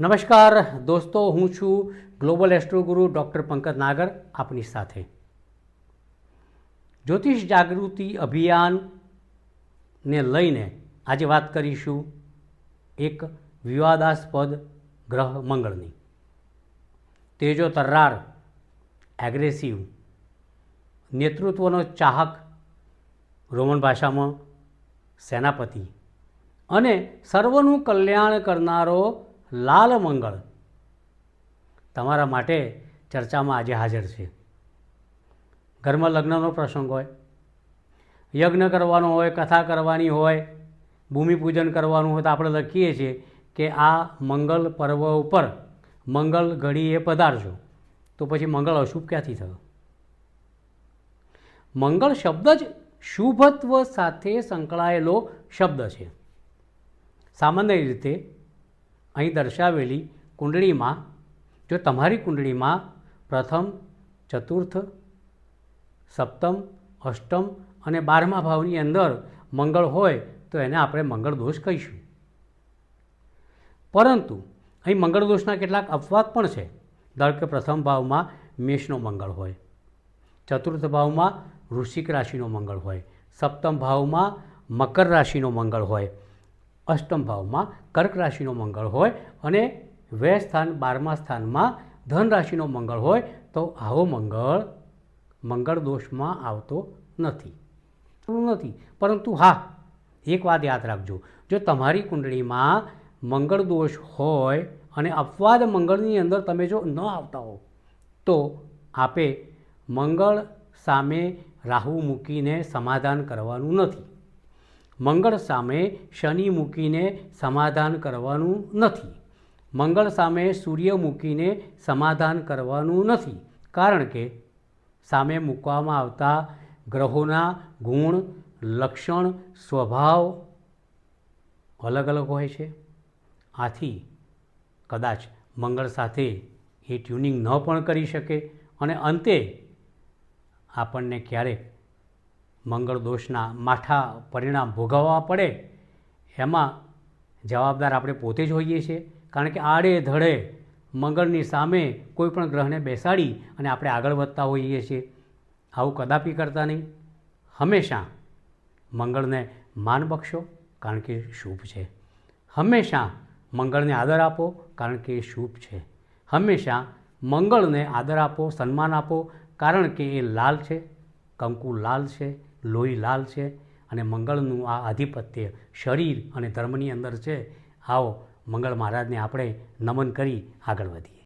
નમસ્કાર દોસ્તો, હું છું ગ્લોબલ એસ્ટ્રોગુરુ ડૉક્ટર પંકજ નાગર આપની સાથે. જ્યોતિષ જાગૃતિ અભિયાનને લઈને આજે વાત કરીશું એક વિવાદાસ્પદ ગ્રહ મંગળની. તેજો તર્રાર એગ્રેસિવ નેતૃત્વનો ચાહક રોમન ભાષામાં સેનાપતિ અને સર્વનું કલ્યાણ કરનારો લાલ મંગળ. તમારા માટે ચર્ચામાં આજે હાજર છે. ઘરમાં લગ્નનો પ્રસંગ હોય, યજ્ઞ કરવાનો હોય, કથા કરવાની હોય ભૂમિપૂજન કરવાનું હોય તો આપણે લખીએ છીએ કે આ મંગલ પર્વ ઉપર મંગલ ઘડીએ પધારજો. તો પછી મંગળ અશુભ ક્યાંથી થયો? મંગળ શબ્દ જ શુભત્વ સાથે સંકળાયેલો શબ્દ છે. સામાન્ય રીતે અહીં દર્શાવેલી કુંડળીમાં, જો તમારી કુંડળીમાં પ્રથમ, ચતુર્થ, સપ્તમ, અષ્ટમ અને બારમા ભાવની અંદર મંગળ હોય, તો એને આપણે મંગળ દોષ કહીશું. પરંતુ, અહીં મંગળ દોષના કેટલાક અપવાદ પણ છે. ધારો કે પ્રથમ ભાવમાં મેષનો મંગળ હોય, ચતુર્થ ભાવમાં વૃશ્ચિક રાશિનો મંગળ હોય, સપ્તમ ભાવમાં મકર રાશિનો મંગળ હોય અષ્ટમ ભાવમાં કર્ક રાશિનો મંગળ હોય અને વ્યય સ્થાન બારમા સ્થાનમાં ધન રાશિનો મંગળ હોય, તો આવો મંગળ મંગળ દોષમાં આવતો નથી. નથી. પરંતુ હા, એક વાત યાદ રાખજો. જો તમારી કુંડળીમાં મંગળ દોષ હોય અને અપવાદ મંગળની અંદર તમે જો ન આવતા હો, તો આપે મંગળ સામે રાહુ મૂકીને સમાધાન કરવાનું નથી. મંગળ સામે શનિ મૂકીને સમાધાન કરવાનું નથી. મંગળ સામે સૂર્ય મૂકીને સમાધાન કરવાનું નથી. કારણ કે સામે મૂકવામાં આવતા ગ્રહોના ગુણ, લક્ષણ, સ્વભાવ અલગ અલગ હોય છે. આથી કદાચ મંગળ સાથે એ ટ્યુનિંગ ન પણ કરી શકે અને અંતે આપણને ક્યારેક મંગળ દોષના માઠા પરિણામ ભોગવવા પડે, એમાં જવાબદાર આપણે પોતે જ હોઈએ છીએ. કારણ કે આડે ધડે મંગળની સામે કોઈ પણ ગ્રહને બેસાડી અને આપણે આગળ વધતા હોઈએ છીએ. આવું કદાપી કરતા નહીં. હંમેશા મંગળને માન બક્ષો, કારણ કે શુભ છે. હંમેશા મંગળને આદર આપો, કારણ કે એ શુભ છે. હંમેશા મંગળને આદર આપો, સન્માન આપો, કારણ કે એ લાલ છે. કંકુ લાલ છે, લોહી લાલ છે અને મંગળનું આ આધિપત્ય શરીર અને ધર્મની અંદર છે. આવો મંગળ મહારાજને આપણે નમન કરી આગળ વધીએ.